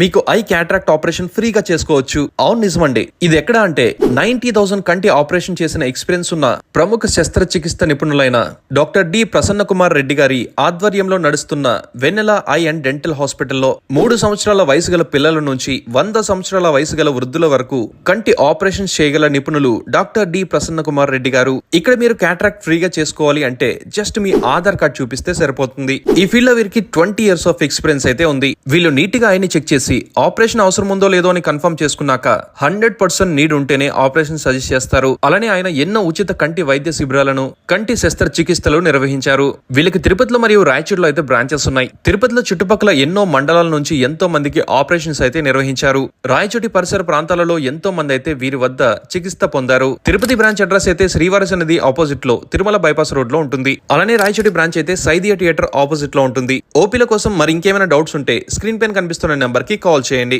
మీకు I cataract operation ఫ్రీగా చేసుకోవచ్చు. అవును నిజమండి. ఇది ఎక్కడ అంటే నైన్టీ థౌసండ్ కంటి ఆపరేషన్ చేసిన ఎక్స్పీరియన్స్ ఉన్న ప్రముఖ శస్త్రచికిత్స నిపుణులైన డాక్టర్ డి ప్రసన్న కుమార్ రెడ్డి గారి ఆధ్వర్యంలో నడుస్తున్న వెన్నెల ఐ అండ్ డెంటల్ హాస్పిటల్లో మూడు సంవత్సరాల వయసు గల పిల్లల నుంచి వంద సంవత్సరాల వయసు గల వృద్ధుల వరకు కంటి ఆపరేషన్ చేయగల నిపుణులు డాక్టర్ డి ప్రసన్న కుమార్ రెడ్డి గారు. ఇక్కడ మీరు క్యాట్రాక్ట్ ఫ్రీగా చేసుకోవాలి అంటే జస్ట్ మీ ఆధార్ కార్డ్ చూపిస్తే సరిపోతుంది. ఈ ఫీల్డ్లో వీరికి ట్వంటీ ఇయర్స్ ఆఫ్ ఎక్స్పీరియన్స్ అయితే ఉంది. వీళ్ళు నీట్గా ఆయన్ని చెక్ చేసి ఆపరేషన్ అవసరం ఉందో లేదో అని కన్ఫర్మ్ చేసుకున్నాక హండ్రెడ్ పర్సెంట్ నీడ్ ఉంటేనే ఆపరేషన్ సజెస్ట్ చేస్తారు. అలానే ఆయన ఎన్నో ఉచిత కంటి వైద్య శిబిరాలను కంటి శస్త్రచికిత్సలు నిర్వహించారు. వీళ్ళకి తిరుపతిలో మరియు రాయచూరులో అయితే బ్రాంచెస్ ఉన్నాయి. తిరుపతిలో చుట్టుపక్కల ఎన్నో మండలాల నుంచి ఎంతో మందికి ఆపరేషన్స్ అయితే నిర్వహించారు. రాయచోటి పరిసర ప్రాంతాలలో ఎంతో మంది అయితే వీరి వద్ద చికిత్స పొందారు. తిరుపతి బ్రాంచ్ అడ్రస్ అయితే శ్రీవారస నది ఆపోజిట్లో తిరుమల బైపాస్ రోడ్లో ఉంటుంది. అలానే రాయచోటి బ్రాంచ్ అయితే సైదియా థియేటర్ ఆపోజిట్లో ఉంటుంది. ఓపీల కోసం మరి ఇంకేమైనా డౌట్స్ ఉంటే స్క్రీన్ పైన కనిపిస్తున్న నెంబర్కి కాల్ చేయండి.